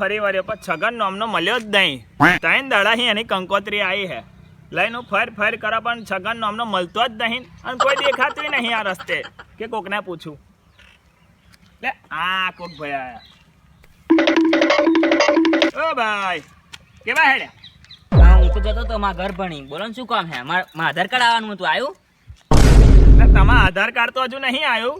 ફરી વર્યો પણ છગન નામનો મળ્યો જ નહીં. ત્રણ દડાહી એની કંકોત્રી આવી હે લઈને હું ફર ફર કરો પણ છગન નામનો મળતો જ નહીં અને કોઈ દેખાતું નહીં આ રસ્તે. કે કોકને પૂછું? લે આ કોક ભાઈ આયા ઓ ભાઈ કેવા હેડ્યા? હા હું તો જતો તો મારા ઘર ભણી. બોલો ને શું કામ હે માર આધાર કાર્ડ આવવાનું હતું. આવ્યું લે, તમારા આધાર કાર્ડ તો હજુ નહીં આવ્યું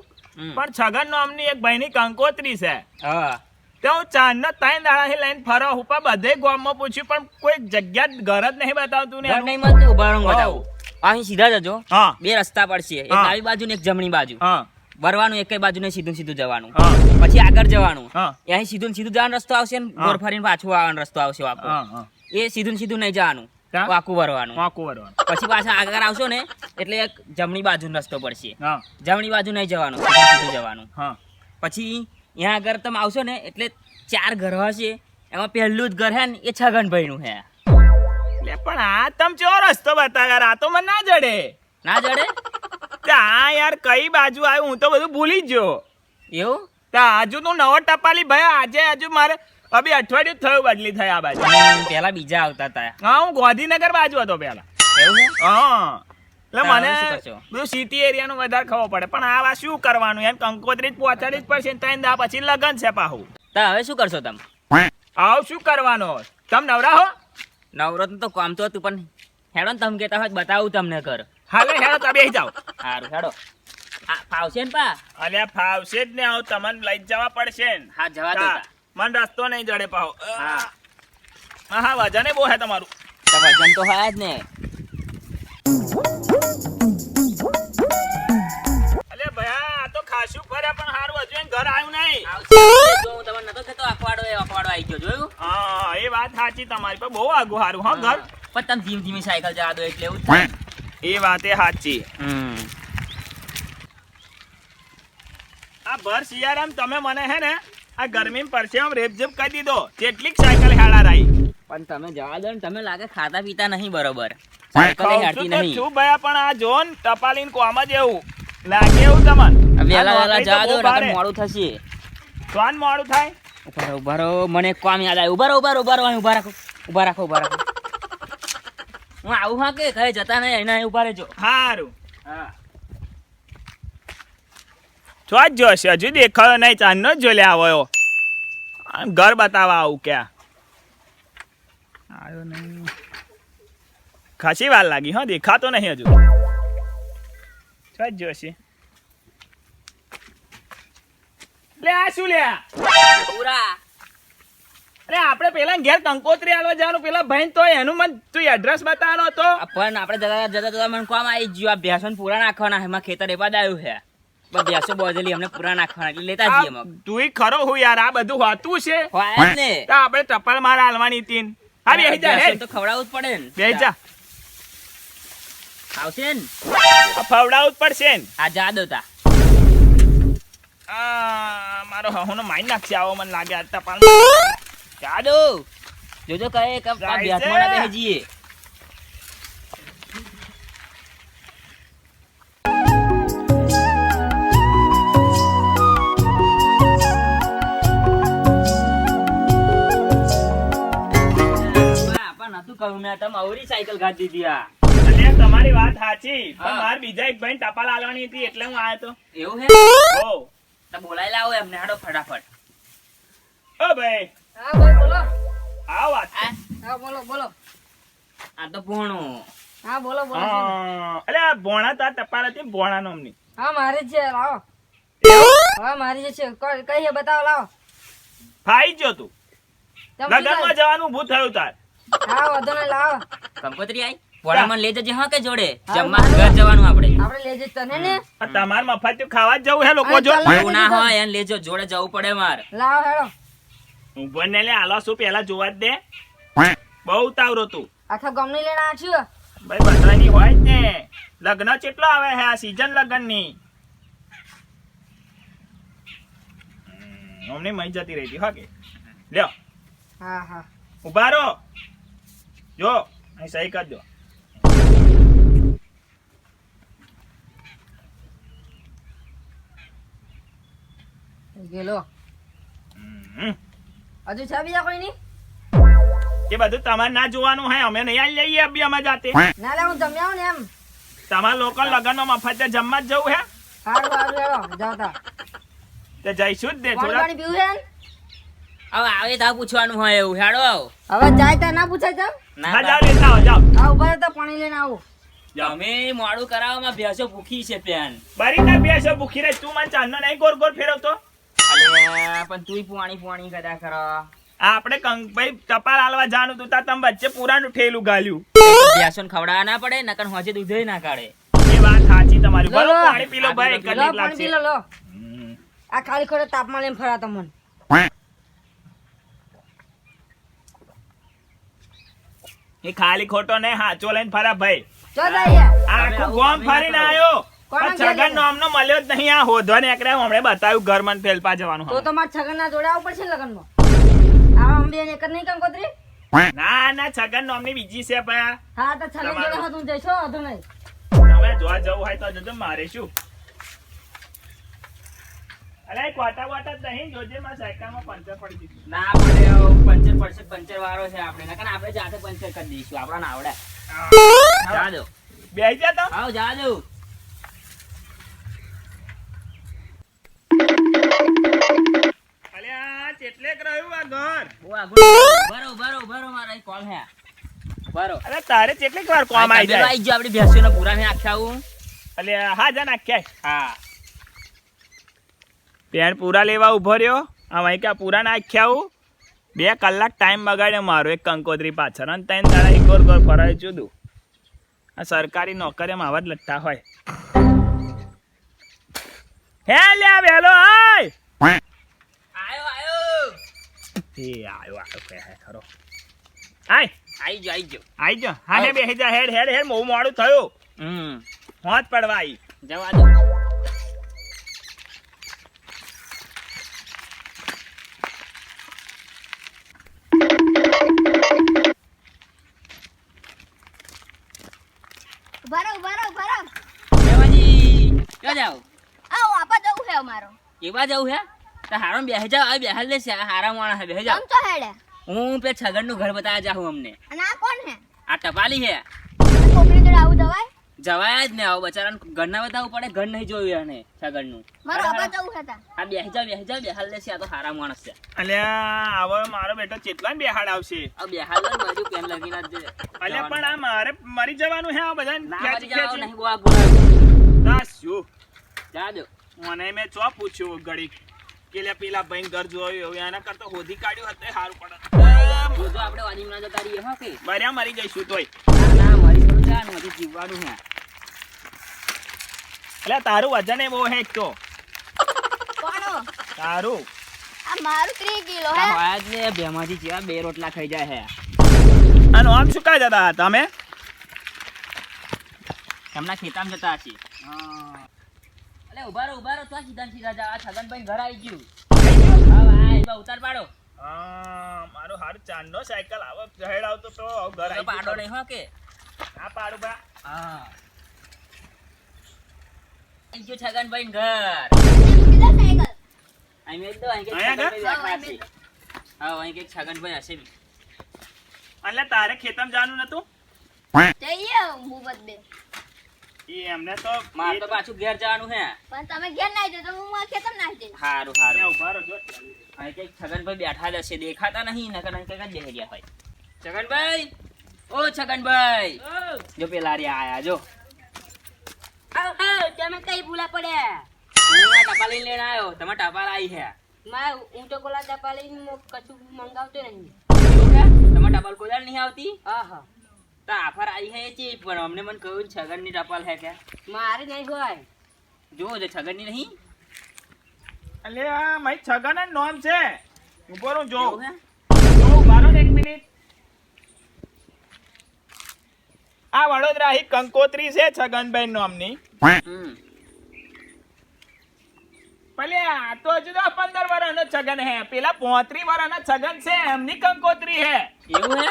પણ છગન નામની એક ભાઈની કંકોત્રી છે. હા. તો હું ચાંદનો ત્રણ દાડાથી લઈને ફરો ઉપર બધે ગામમાં પૂછ્યું પણ કોઈ જગ્યા ઘર જ નહીં બતાવતું ને નહીં મળતું ઊભા રહો. બતાવું. અહીં સીધા જજો. હા. બે રસ્તા પડશે એક. ડાબી બાજુ ને એક જમણી બાજુ. હા. વરવાનું એક બાજુ ને સીધું સીધું જવાનું. પછી આગળ જવાનું. અહીં સીધું સીધું જવાનો રસ્તો આવશે ને. ગોળ ફરીને પાછું આવવાનો રસ્તો આવશે હા એ સીધું સીધું નહીં જવાનું. વાકું વરવાનું. વાંકું વળવાનું. પછી પાછા આગળ આવશો ને એટલે એક જમણી બાજુ રસ્તો પડશે. જમણી બાજુ નહીં જવાનું સીધું જવાનું. પછી ત્યાં આગળ તમે આવશો ને એટલે ચાર ઘર હશે. એમાં પહેલું જ ઘર હે ને એ છગનભાઈનું હે. એટલે પણ આ તમ ચો રસ્તો બતાવ્યા? આ તો મને ના જડે. ના જડે? હા યાર કઈ બાજુ આવ્યું? હું તો બધું ભૂલી જ ગયો. એવું? તે આજુ તું નવો ટપાલી ભાઈ આજે આજુ મારે અભી અઠવાડિયું થયું બદલી થઈ આ બાજુ. પેલા બીજા આવતા હતા હા હું ગાંધીનગર બાજુ હતો પેલા. એવું હા. એટલે મને? બધું સિટી એરિયાનું વધારે ખબર પડે. પણ આ શું કરવાનું? એમ કંકોત્રી જ પહોંચાડી જ પડશે ત્રણ દા પછી લગન છે પાહુ. તા હવે શું કરશો તમે? આવ શું કરવાનો? તમ નવરા હો? નવરો તો કામ તો હતું પણ હેડો ને તમે કહેતા હોય બતાવું તમને ઘર. હાલે હેડો તમે બેસી જાઓ. સારું હેડો. ફાવશે ને પા? અલ્યા ફાવશે જ ને આવ તમને લઈ જવા પડશે ને. હા જવા દો મન રસ્તો નહીં જડે પાહો. હા. હા વજન બહુ હે તમારું. વજન તો હોય જ ને. સાચી તમારી પણ બહુ આગું હારું હા ઘર? પણ તમે ધીમી ધીમી સાયકલ જવા દો એટલે એવું જ થાય. ને. એ વાતે સાચી. હમ. આ ભર શિયાળામાં તમે મને હે ને આ ગરમી પરસેવામાં રેપઝેપ કરી દીધો. કેટલીક સાયકલ હેળા રહી. પણ તમે જવા દો ને તમે લાગે ખાતા પીતા નહીં બરોબર. સાયકલ કહું હાડતી છું તો નહીં. છું ભયા પણ આ જોન ટપાલીન કોમ જ એવું. લાગે એવું તમને? આ વહેલા આ વહેલા નોકરી તો જવા દો નકર મોડું થશે. શ્વાન મોડું થાય? ઊભા ઊભા રહો. મને એક યાદ આવ્યું. ઊભા રહો ઊભા રહો ઊભા રહો ઊભા રાખો. ઊભા રાખો ઊભા રાખો. હું આવું હા કે? જતા નહીં એના ઊભા રહેજો. હારું. હા જ જોશે હજુ દેખાયો નહીં ચાંદનો જ જોલે આવ્યો ઘર બતાવવા આવું ક્યાં? આવ્યો નહીં. ખાસી વાર લાગી હા દેખાતો નહીં હજુ. છો જ લે આ શું લે? પૂરા અરે આપણે પેલા ઘેર કંકોત્રી આલવા જવાનું પેલા ભાઈ તો એનું મન તું એડ્રેસ બતાવવાનો હતો. પણ આપણે જતા જતા જતા મને કામ આવી ગયું. આ ભેંસો પૂરા નાખવાના એમાં ખેતર એવા આવ્યું છે. ભેંસો બોજેલી અમને પૂરા નાખવાના. એટલે લેતા જઈએ ખરો હું યાર આ બધું હોતું છે. હોય ને. તો આપણે ટપાલ માર હાલવાની તીન હા બેહી જા ભેંસો હેડ તો ખવડાવવું જ પડે ને. બેહી જા. આવશે ને? ફવડાવું જ પડશે ને. આ જા દો તા. આ મારો હહુનો માઇન નાખશે. આવો મને લાગે આ તપાલ જા જોજો કહે કે આ ના છે. બેસી જઈએ. પણ નતું કહ્યું મેં તમે અવરી સાયકલ ગાડી દીધી આ. અલ્યા તમારી વાત સાચી પણ હા. માર બીજા એક ભાઈ ટપાલ આલવાની હતી એટલે હું આવ્યો તો. એવું હે? ઓ તો બોલાઈ લાવો એમને હાડો ફટાફટ. ઓ ભાઈ. હા ભાઈ બોલો. આ વાત. હા બોલો બોલો. આ તો ભોણો. હા બોલો બોલો. અરે આ ભોણા તા ટપાલ હતી ભોણા નોમની. હા મારી છે લાવો. હા મારી જ છે. કઈ હે બતાવો લાવો. ફાઈ જો તું. લગનમાં જવાનું ભૂત થયું તાર. હા વાંધો ને લાવો. કંકોત્રી આઈ? ભોળામાં લઈ જજે હા કે જોડે? જમવા. ઘર જવાનું આપણે. આપણે લઈ જઈએ તને ને. તમાર મફત ખાવા જ જવું હે લોકો જો. એવું ના હોય એને લેજો જોડે જવું પડે માર. લાવ હેડો. ઊભો ને લે આલો શું પેલા જોવા જ દે. બહુ ઉતાવળો તું. આખા ગામની લેના આવ્યો ભાઈ બધાની હોય જ ને. લગ્ન કેટલો આવે છે આ સીઝન લગ્નની? અમને મહી જતી રહી હતી હા કે? લ્યો. હા હા. ઊભા રહો. જો અહીં સહી કરજો. ગેલો હજુ છે બીજા કોઈ નહીં એ બધું તમારે ના જોવાનું હે અમે નહીં આવી જઈએ અભી અમે જાતે. ના લે હું જમ્યા આવું ને એમ. તમારા લોકો લગ્નમાં મફત જમવા જ જવું હે? સારું સારું જાઓ તા. તે જઈશું જ દે થોડા પાણી પીવું છે હવે આવે તો પૂછવાનું હોય એવું હેડો આવો. હવે જાય તા ના પૂછાય જાવ ના જાવ બા. જાઓ લેતા આવો જાઓ. હા ઊભા રહેતા પાણી લઈને આવો. અમે તમે મોડું કરાવવામાં ભેંસો ભૂખી છે પેન. બરી ના ભેંસો ભૂખી રહે તું મને ચાંદનો નહીં ગોર ગોર ફેરવતો? પણ તુંય પોણી પોણી કદા કરો. આ આપણે કંક ભાઈ ટપાલ આલવા જાનું તું તા તમે વચ્ચે પુરાનું ઠેલું ગાલ્યું. ભેંસો ખવડાવવા ના પડે નકર હોજે દૂધે ના કાઢે. એ વાત સાચી તમારી બરો પાણી પી લો ભાઈ એક કલાક લાગશે. લો લો. આ ખાલી ખોટે તાપમાન લઈને ફરા તમને એ ખાલી ખોટો ને હાચો લઈને ફરા ભાઈ. ચો જાય આખું ગોમ ફરીને આવ્યો છગન મળ્યો જ નહીં આ હોધવા નીકળ્યા હમણે બતાવ્યું ઘર મને ફેલપા જવાનું તો તમારે છગન ના જોડે આવવું પડશે ને લગ્નમાં? આવા અમે બેન એક જ નહીં કંકોત્રી ના ના છગન નામની બીજી છે ભયા હા તો છગન જોડે હતું જઈશો વાંધો નહીં. તમે જોવા જવું હોય તો જજો મારે શું? અરે એક વાટા વાટા નહીં જોજે મારા સાયકલમાં પંચર પડી દીધું ના પડે પંચર પડશે પંચર વાળો છે આપણે. નકર આપણે જાતે પંચર કરી દઈશું. આપણા આવડે જા દો બેહી જા તો. આવ જા દો કેટલેક રહ્યું આ ઘર. બરો બરો બરો મારો કોલ હે. બરો અરે તારે કેટલીક વાર કોમ આવી જાય. આવી ગયો આપડી ભેંસીનો પૂરા ને આખ્યા આવું. અલે હા જા નાખ્યા હા. પેન પૂરા લેવા ઊભો રહ્યો. આ વहीं ક્યાં પૂરા નાખ્યા આવું. બે કલાક ટાઈમ બગાડ્યો મારો એક કંકોત્રી પાછળ. અને ત્રણ તારા એક ગોર ગોર ફરાય ચૂદું આ સરકારી નોકરીમાં આવા જ લટ્ટા હોય. હે લ્યા વેલો આય આયો આયો એ આયો આયો કે હે ખરો. આય આઈ જો આઈ જો આઈ જા હા હે. બેહી જા હેડ હેડ હેડ બહુ મોડું થયું. હમ. હોત પડવા આવી જવા દો. ભરો ભરો ભરો દેવાજી ક્યાં જાવ? આવો આપા જવું છે અમારો. એવા જવું હે? તો હારો બેહી જાવ આ બેહાલ આ હારા માણસ બેહી જાવ તમ તો હેડે. હું પે છગનનું ઘર બતાવવા જાઉં અમને. અને આ કોણ હે આ ટપાલી હે કોકની જોડે આવું જવાય? જવાય જ ને આવો બચારાને ઘરના બતાવવું પડે ઘર નહીં જોયું એને છગનનું મારો આપા જવું હતા. આ બેહી જાવ બેહી જાવ બેહાલ છે આ તો હારા માણસ છે. અલ્યા આવો મારો બેટો ચેટલા બેહાડ આવશે? આ બેહાલ ને કેમ પેન લગીને જ અલ્યા પણ આ મારે મરી જવાનું હે આ બધા ના મરી જાવ નહીં ગોવા ગોળા ના શું? જા દો. મને મેં ચો પૂછ્યું ઘડીક કે લે પેલા ભાઈ ઘર જોયું હવે એના કરતા હોધી કાઢ્યું હતું સારું પડે જોજો આપણે વાજી ના જતા રહીએ હો કે? બર્યા મરી જઈશું તોય. ના ના મરી થોડું જાન હજી જીવવાનું હે એટલે તારું વજન એ બહુ હે તો. કોણો તારું. આ મારું 3 કિલો હે. આજ જ ને બેમાંથી જેવા બે રોટલા ખાઈ જાય હે. આનો આમ શું કાંઈ જતા હતા તમે? એમના ખેતામાં જતા હશે. અલે ઊભા રહો ઊભા તો સીધા સીધા જાવ આ છગનભાઈ ઘર આવી ગયું. હા ભાઈ બા ઉતાર પાડો. હા મારો હાર ચાંદનો સાયકલ આવો હેડ આવતો તો ઘર આવી પાડો નહીં હો કે. હા પાડો બા. હા. આવી ગયું છગનભાઈ ઘર. અહીં મેં તો અહીં કંઈક છગનભાઈ હશે હા અહીં કંઈક છગનભાઈ હશે બી. એટલે તારે ખેતમ જવાનું નતું? જઈએ હું એમને તો માર તો પાછું ઘેર જવાનું હે. પણ તમે ઘેર નાઈ જતો હું મારા ખેતર નાઈ જઈ હારું હારું. ઊભા રહો જો. અહીં કંઈક છગનભાઈ બેઠા જ હશે દેખાતા નહીં નકર અહીં કંઈક જ બેસી ગયા હોય. છગનભાઈ? ઓ છગનભાઈ! જો પેલા રે આયા જો. તમે કઈ ભૂલા પડ્યા? હું આ ટપાલ લઈને આવ્યો તમે ટપાલ આવી હે. માં હું તો કોલા ટપા લઈને કશું મંગાવતો નહીં? તમે ટપાલ કોલા નહીં આવતી? હા હા. તો આફર આવી હે ચી પણ અમને મને કહ્યું છગનની ટપાલ હે કે? મારે નહીં હોય. જો જો છગનની નહીં? અલે આ મારી છગન જ નોમ છે. ઉપર હું જો. એવું હે? જો ઊભા રહો ને એક મિનિટ. આ વડોદરા હી કંકોત્રી છે છગનભાઈ નામની. હમ. ભલે આ તો હજુ તો પંદર વર્ષનો છગન હે. પેલા પોત્રી વર્ષનો છગન છે એમની કંકોત્રી હે. એવું હે?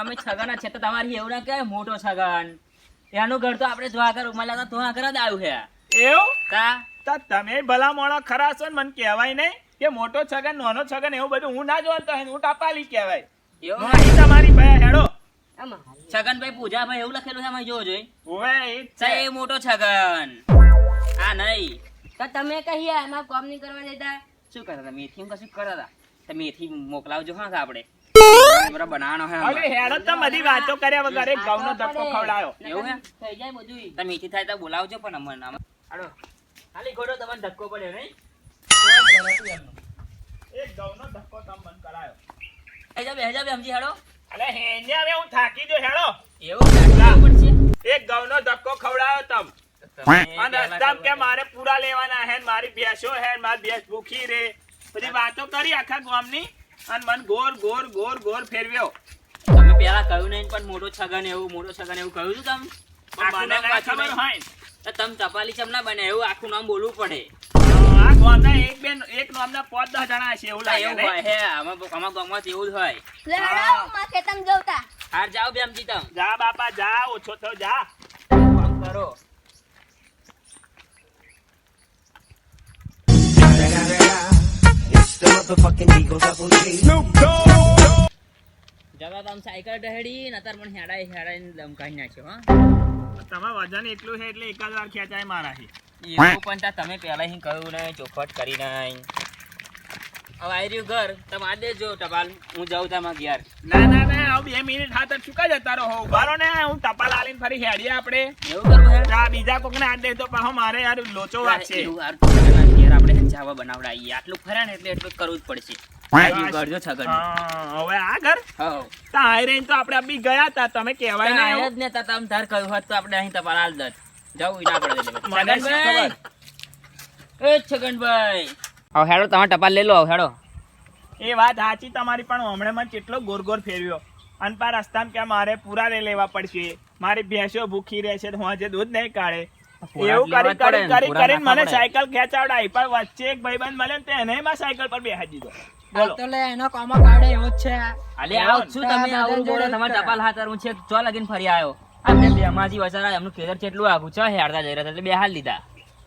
અમે છગન છે તો તમારી એવું ના કહેવાય મોટો છગન. એનું ઘર તો આપણે દ્વારકા રૂમાલા તો આગળ જ આવ્યું છે એવું? કા તો તમે ભલા મોણા ખરા છો ને મને કહેવાય નહીં કે મોટો છગન નાનો છગન એવું બધું હું ના જોતો હું ટપાલી કહેવાય. એવું તમારી ભાઈ હેડો. ભાઈ છગનભાઈ પૂજાભાઈ એવું લખેલું છે અમે છે છે. એ મોટો છગન. આ નહીં. તો તમે કહીએ એમાં કોમ નહીં કરવા દેતા? શું કરતા હતા? મેથી કશું કરતા હતા? તો મેથી મોકલાવજો હા આપણે? બરાબર બનાવવાનો હે હવે હેડો તો બધી વાતો કર્યા વગર એક ઘઉંનો ધક્કો ખવડાયો. એવું હે? થઈ જાય બધું તો મેથી થાય તો બોલાવજો પણ અમને આમ. હાલો. ખાલી ખોટો તમને ધક્કો પડ્યો નહીં. એક ઘઉંનો ધક્કો તમ મન કરાયો. બેહી જાઓ, બેહી જાઓ, બેહમજી, હાલો અલે હેને હવે હું થાકી ગયો હેડો. એવું? એક ઘઉંનો ધક્કો ખવડાયો તમે. અને રસ્તામાં કે મારે પૂરા લેવાના હે મારી ભેંસો હે મારી ભેંસ ભૂખી રે. બધી વાતો કરી આખા ગામની અને મન ગોર ગોર ગોર ગોર ફેરવ્યો. તમે પેલા કહ્યું નહીં પણ મોટો છગન એવું મોટો છગન એવું કહ્યું હતું તમે આખું નામ ખબર હોય તમે ટપાલી ચમ ના બને એવું આખું નામ બોલવું પડે. એક બેન એક નામના પાંચ દસ જણા છે એવું લાગે એવું હોય હે આમાં ગામમાં એવું જ હોય. લે હેડો માં ખેતમ જવતા હાર જાવ બેમજી તમ. જા બાપા જા ઓછો થયો જા. કરો. Motherfucking Eagle Double G. જગા તમે સાયકલ ટહેડી નતર પણ હેડાઈ હેડાઈને દમ નાખ્યો હા. તમારું વજન એટલું છે એટલે એકાદ વાર ખેંચાય મારાથી એવું પણ તા તમે પહેલા અહીં કહ્યું નહીં ચોખવટ કરી નહીં હવે આવી રહ્યું ઘર તમે આ દેજો ટપાલ હું જાઉં તમારા ઘેર. ના ના ના આવ બે મિનિટ હાથ ચૂકા જતા રહો ઉભારો ને હું ટપાલ આલીને ફરી હેડીએ આપણે. એવું કરવું બીજા કોકને હાથ દે તો પાછો મારે યાર લોચો વાત એવું આપણે ચાવા બનાવડાવીએ. આટલું ખરા ને એટલે એટલું કરવું જ પડશે. છગન હવે તા આપણે બી ગયા તા તમે કહેવાય ને એવું. જ ને તા તમે તાર કહ્યું હોત તો આપણે અહીં ટપાલ આલ દત જવું ના પડે મને શું છગનભાઈ! ખબર? એ છગનભાઈ! હવે હેડો તમારે ટપાલ લઈ લો હેડો. એ વાત સાચી તમારી પણ હમણાં મને કેટલો ગોર ગોર ફેરવ્યો. અને પા રસ્તામાં કે મારે પૂરા રે લેવા પડશે. મારી ભેંસો ભૂખી રહેશે તો હું આજે દૂધ નહીં કાઢે. એવું કરી કરી કરી કરીને મને સાયકલ ખેંચાવડાવી પણ વચ્ચે એક ભાઈબંધ મળે ને તેને માં સાયકલ પર બેહાડી દીધો. બોલો તો લે એનો કોમો કાઢે એવો જ છે. અલે આવ છું તમે આવું બોલો જોડે જ તમારે કરા. ટપાલ હાથર હું છેક ચો લગીને ફરી આવ્યો? આપણે બેમાજી વચારા એમનું ખેતર કેટલું આગું છે હેડતા જઈ રહ્યા એટલે બે હાલ લીધા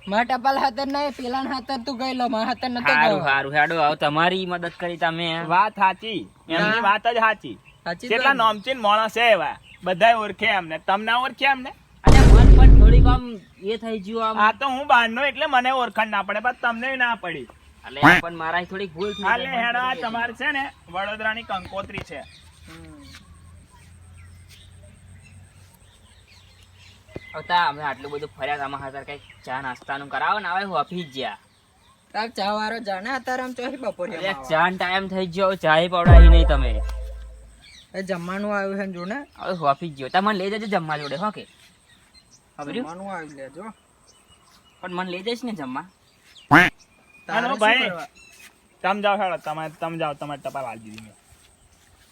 મારા ટપાલ હાથર નહીં પેલા હાથર તું ગયેલો મારા હાથર નતો સારું સારું હેડો આવ તમારી મદદ કરી તમે વાત સાચી. એમની વાત જ સાચી. કેટલા નોમચીન માણસ છે એવા. બધાય ઓળખે એમને. તમને ઓળખે એમને? થોડીક આમ એ થઈ ગયું આમ. આ તો હું બહારનો એટલે મને ઓળખાણ ના પડે પણ તમને ના પડી. એટલે પણ મારા થોડીક ભૂલ થઈ હાલે હેડો આ તમારે છે ને વડોદરાની કંકોત્રી છે. હવે અમે આટલું બધું ફર્યા તમારા હાથર કઈ ચા નાસ્તાનું કરાવો ને હવે ઓફિસ ગયા. તાર ચા વાળો જાણે અત્યારે આમ ચોરી બપોરે અલે ચા ટાઈમ થઈ ગયો ચા પવડાવી નહીં તમે. એ જમવાનું આવ્યું છે જોને. હવે હોફી ગયો. તમે લઈ જજો જમવા જોડે હો કે. જમવાનું આવી લેજો પણ મને લઈ જઈશ ને જમવા. તારે ભાઈ. કરવા? જાઓ હેડો તમે તમે જાઓ તમારે ટપાલ આલી દીધી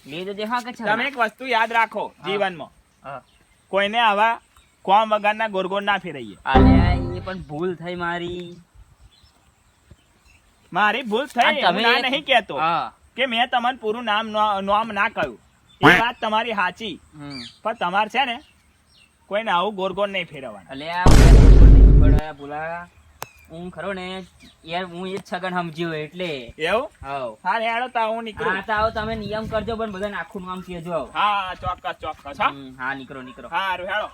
લઈ જજે હા કે તમે એક વસ્તુ યાદ રાખો જીવનમાં. કોઈને આવા કોમ વગરના ગોરગોર ના ફેરવીએ. અલે એ પણ ભૂલ થઈ મારી. મારી ભૂલ થઈ તમે નહીં કહેતો કે મેં તમને પૂરું નામ નામ ના કહ્યું. એ વાત તમારી સાચી. હમ. પણ તમારે છે ને કોઈને આવું ગોરગોર નહીં ફેરવવાનું. એટલે આ બધા ભૂલા હું ખરો ને યાર હું એ જ છગન સમજ્યો એટલે. એવું? હાવ. હા હેડો તા હું નીકળું. હા તો આવો તમે નિયમ કરજો પણ બધાને આખું નામ કહેજો હા ચોક્કસ ચોક્કસ હા. હા નીકળો નીકળો. સારું હેડો.